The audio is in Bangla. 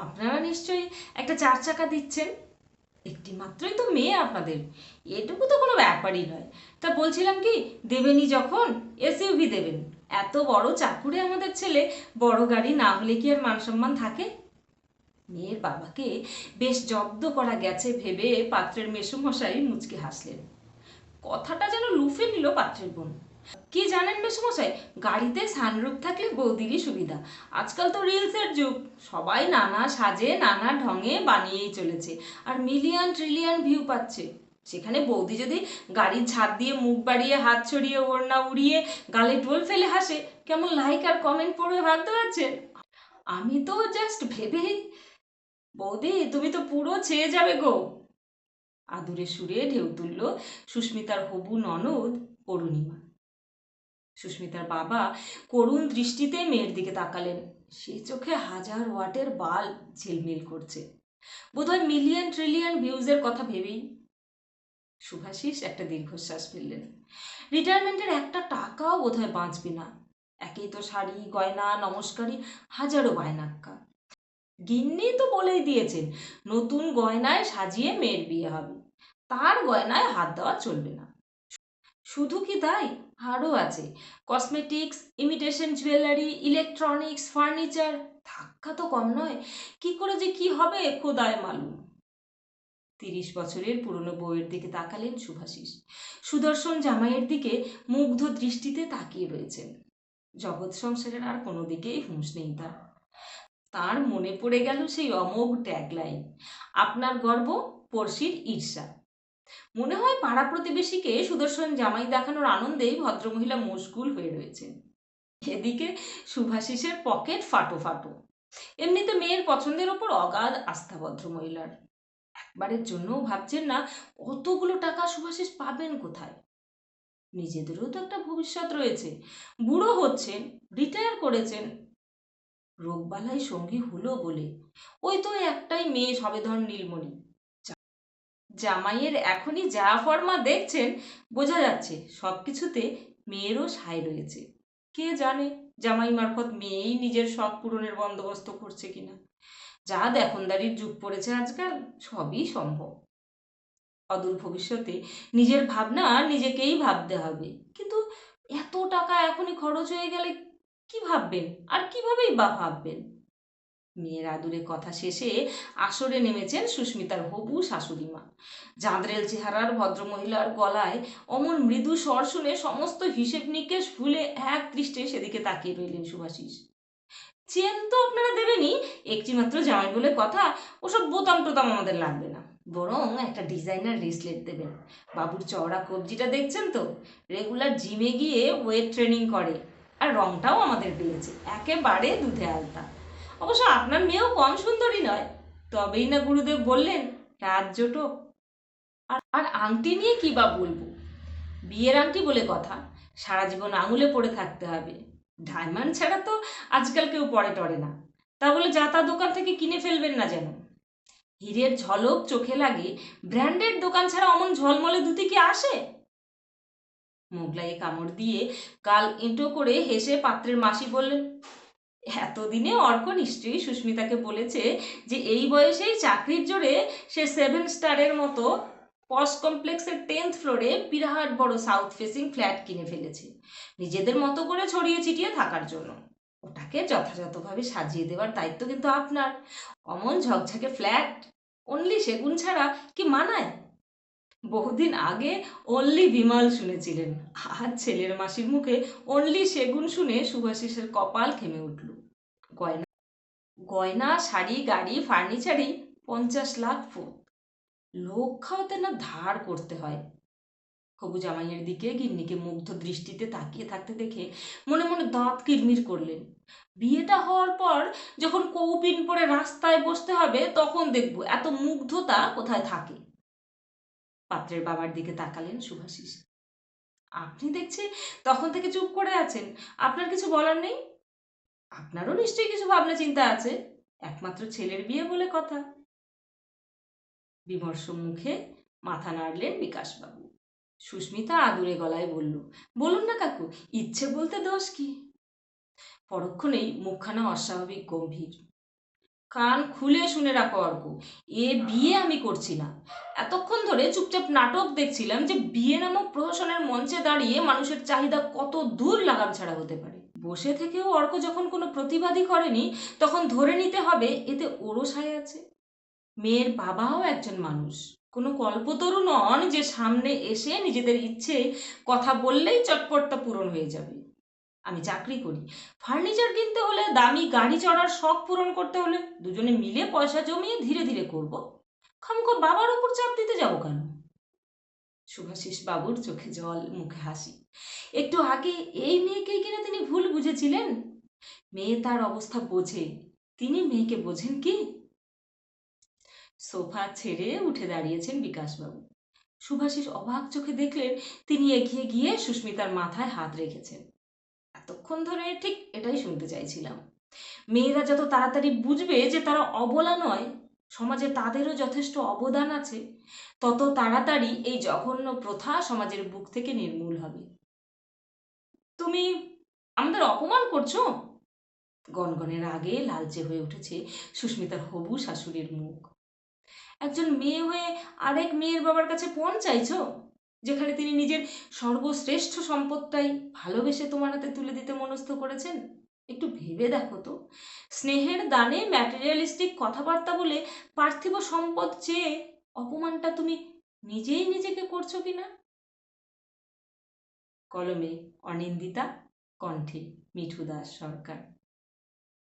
আপনারা নিশ্চয়ই একটা চার চাকা দিচ্ছেন? একটি মাত্রই তো মেয়ে আপনাদের। এটুকু তো কোনো ব্যাপারই নয়। তা বলছিলাম কি দেবেনি যখন, এসইউভি দেবেন। এত বড় চাকুরে আমাদের ছেলে, বড় গাড়ি না হলে কি আর মান সম্মান থাকে? মেয়ের বাবাকে বেশ জব্দ করা গেছে ভেবে পাত্রের মেসুমশাই মুচকে হাসলেন। কথাটা যেন লুফে নিল পাত্রের বোন। কি জানেন মেসুমশাই গাড়িতে সানরূপ থাকলে বৌদিরই সুবিধা। আজকাল তো রিলসের যুগ। সবাই নানা সাজে, নানা ঢঙে বানিয়েই চলেছে। আর মিলিয়ন ট্রিলিয়ন ভিউ পাচ্ছে। সেখানে বৌদি যদি গাড়ির ছাদ দিয়ে মুখ বাড়িয়ে হাত ছড়িয়ে ওড়না উড়িয়ে গালে টোল ফেলে হাসে, কেমন লাইক আর কমেন্ট পড়বে ভাবতে পারছেন? আমি তো জাস্ট ভেবেই, বৌদি তুমি তো পুরো ছেয়ে যাবে গো। আদুরে সুরে ঢেউ তুলল সুস্মিতার হবু ননদ অরুণিমা। সুস্মিতার বাবা করুণ দৃষ্টিতে মেয়ের দিকে তাকালেন। সে চোখে হাজার ওয়াটের বাল্ব ঝিলমিল করছে। বোধহয় মিলিয়ন ট্রিলিয়ন ভিউজের কথা ভেবেই শুভাশিস একটা দীর্ঘশ্বাস ফেললেন। রিটায়ারমেন্টের একটা টাকাও বোধহয় বাঁচবে না। একেই তো শাড়ি, গয়না নমস্কারী হাজারো বায়নাক্কা। গিন্নি তো বলেই দিয়েছেন, নতুন গয়নায় সাজিয়ে মেয়ের বিয়ে হবে। তার গয়নায় হাত দেওয়া চলবে না। শুধু কি তাই? আরও আছে। Cosmetics imitation jewellery electronics furniture ধাক্কা তো কম নয়। কি করে যে কি হবে, খোদায় মালুম। তিরিশ বছরের পুরনো বউয়ের দিকে তাকালেন সুভাষিস সুদর্শন জামাইয়ের দিকে মুগ্ধ দৃষ্টিতে তাকিয়ে রয়েছেন। জগৎ সংসারের আর কোনো দিকেই হুঁশ নেই তার। তার মনে পড়ে গেল সেই অমোঘ ট্যাগলাইন আপনার গর্ব, পড়শির ঈর্ষা। মনে হয় পাড়া প্রতিবেশীকে সুদর্শন জামাই দেখানোর আনন্দেই ভদ্রমহিলা মুশগুল হয়ে রয়েছেন। এদিকে সুভাষিসের পকেট ফাটো ফাটো। এমনিতে মেয়ের পছন্দের ওপর অগাধ আস্থা ভদ্রমহিলার। একবারের জন্যও ভাবছেন না, অতগুলো টাকা সুভাষিস পাবেন কোথায়? নিজেদেরও তো একটা ভবিষ্যৎ রয়েছে। বুড়ো হচ্ছেন, রিটায়ার করেছেন। রোগবালাই সঙ্গী হলো বলে। ওই তো একটাই মেয়ে সবেধন নীলমণি। জামাইয়ের এখনই যা ফর্মা দেখছেন, বোঝা যাচ্ছে সব কিছুতে মেয়েরও সায় রয়েছে। কে জানে জামাই মারফত মেয়েই নিজের শখ পূরণের বন্দোবস্ত করছে কিনা। যা দেখনদারির যুগ পড়েছে আজকাল, সবই সম্ভব। অদূর ভবিষ্যতে নিজের ভাবনা নিজেকেই ভাবতে হবে। কিন্তু এত টাকা এখনই খরচ হয়ে গেলে কি ভাববেন? আর কিভাবেই বা ভাববেন? মেয়ের আদুরে কথা শেষে আসরে নেমেছেন সুস্মিতার হবু শাশুড়ি মা। জাঁদরেল চেহারার ভদ্রমহিলার গলায় অমন মৃদু স্বর শুনে সমস্ত হিসেব নিকেশ ভুলে এক দৃষ্টে সেদিকে তাকিয়ে রইলেন সুভাষিস চেন তো আপনারা দেবেনই একটি মাত্র জামাই বলে কথা, ওসব বোতাম টোতাম আমাদের লাগবে না। বরং একটা ডিজাইনার রিসলেট দেবেন। বাবুর চওড়া কবজিটা দেখছেন তো? রেগুলার জিমে গিয়ে ওয়েট ট্রেনিং করে। আর রংটাও আমাদের পেয়েছে, একেবারে দুধে আলতা। অবশ্য আপনার মেয়েও কম সুন্দরী নয়। তবেই না গুরুদেব বললেন, রাত জোটো। আর আর আংটি নিয়ে কি বা বলব? বিয়ের আংটি বলে কথা, সারা জীবন আঙুলে পড়ে থাকতে হবে। ডায়মন্ড ছাড়া তো আজকাল কেউ পরে টরে না। তা বলে যাতা দোকান থেকে কিনে ফেলবেন না যেন। হীরের ঝলক চোখে লাগে ব্র্যান্ডেড দোকান ছাড়া অমন ঝলমলে দুটি কি আসে? মোগলাই কামড় দিয়ে কাল ইঁটো করে হেসে পাত্রের মাসি বললেন এতদিনে অর্ক নিশ্চয়ই সুস্মিতাকে বলেছে যে এই বয়সেই চাকরির জোরে সে সেভেন স্টারের মতো পস কমপ্লেক্সের টেন্থ ফ্লোরে বিরাট বড় সাউথ ফেসিং ফ্ল্যাট কিনে ফেলেছে। নিজেদের মতো করে ছড়িয়ে ছিটিয়ে থাকার জন্য। ওটাকে যথাযথভাবে সাজিয়ে দেওয়ার দায়িত্ব কিন্তু আপনার। অমন ঝকঝকে ফ্ল্যাট অনলি সেগুন ছাড়া কি মানায়? বহুদিন আগে অনলি বিমাল শুনেছিলেন। আর ছেলের মাসির মুখে অনলি সেগুন শুনে সুভাষিসের কপাল খেমে উঠল। গয়না গয়না, শাড়ি, গাড়ি ফার্নিচারই পঞ্চাশ লাখ ফুট। লোক খাওয়াতে না ধার করতে হয়। হবু জামাইয়ের দিকে গিন্নিকে মুগ্ধ দৃষ্টিতে তাকিয়ে থাকতে দেখে মনে মনে দাঁত কিরমির করলেন। বিয়েটা হওয়ার পর যখন কৌপিন পরে রাস্তায় বসতে হবে, তখন দেখব এত মুগ্ধতা কোথায় থাকে। পাত্রের বাবার দিকে তাকালেন সুভাষিস। আপনি দেখছি তখন থেকে চুপ করে আছেন। আপনার কিছু বলার নেই? আপনারও নিশ্চয়ই কিছু ভাবনা চিন্তা আছে? একমাত্র ছেলের বিয়ে বলে কথা। বিমর্ষ মুখে মাথা নাড়লেন বিকাশবাবু। সুস্মিতা আদুরে গলায় বলল, বলুন না কাকু, ইচ্ছে বলতে দোষ কি? পরক্ষণেই মুখখানা অস্বাভাবিক, গম্ভীর। কান খুলে শুনে রাখো, অর্ক, এ বিয়ে আমি করছি না। এতক্ষণ ধরে চুপচাপ নাটক দেখছিলাম যে বিয়ে নামক প্রহসনের মঞ্চে দাঁড়িয়ে মানুষের চাহিদা কত দূর লাগাম ছাড়া হতে পারে। বসে থেকেও অর্ক যখন কোনো প্রতিবাদী করেনি, তখন ধরে নিতে হবে এতে ওরও সায় আছে। মেয়ের বাবাও একজন মানুষ। কোনো কল্পতরু নন যে সামনে এসে নিজেদের ইচ্ছে কথা বললেই চটপটটা পূরণ হয়ে যাবে। আমি চাকরি করি। ফার্নিচার কিনতে হলে দামি গাড়ি চড়ার শখ পূরণ করতে হলে দুজনে মিলে পয়সা জমিয়ে ধীরে ধীরে করব। খামখো বাবার উপর চাপ দিতে যাব কেন? শুভাশিস বাবুর চোখে জল, মুখে হাসি। একটু আগে এই মেয়েকেই কিনা তিনি বুঝেছিলেন মেয়ে তার অবস্থা বোঝে। তিনি মেয়েকে বোঝেন কি? সোফা ছেড়ে উঠে দাঁড়িয়েছেন বিকাশবাবু। সুভাষিস অবাক চোখে দেখলেন তিনি এগিয়ে গিয়ে সুস্মিতার মাথায় হাত রেখেছেন। এতক্ষণ ধরে ঠিক এটাই শুনতে চাইছিলাম। মেয়েরা যত তাড়াতাড়ি বুঝবে যে তারা অবলা নয়, সমাজে তাদেরও যথেষ্ট অবদান আছে, তত তাড়াতাড়ি এই জঘন্য প্রথা সমাজের বুক থেকে নির্মূল হবে। তুমি আমাদের অপমান করছ? গনগনের আগে লালচে হয়ে উঠেছে সুস্মিতার হবু শাশুড়ির মুখ। একজন মেয়ে হয়ে আরেক মেয়ের বাবার কাছে পণ চাইছো, যেখানে তিনি নিজের সর্বশ্রেষ্ঠ সম্পদটাই ভালোবেসে তোমার হাতে তুলে দিতে মনস্থ করেছেন? একটু ভেবে দেখো তো। স্নেহের দানে ম্যাটেরিয়ালিস্টিক কথাবার্তা বলে পার্থিব সম্পদ চেয়ে অপমানটা তুমি নিজেই নিজেকে করছ কিনা? কলমে অনিন্দিতা কণ্ঠে মিঠু দাস সরকার।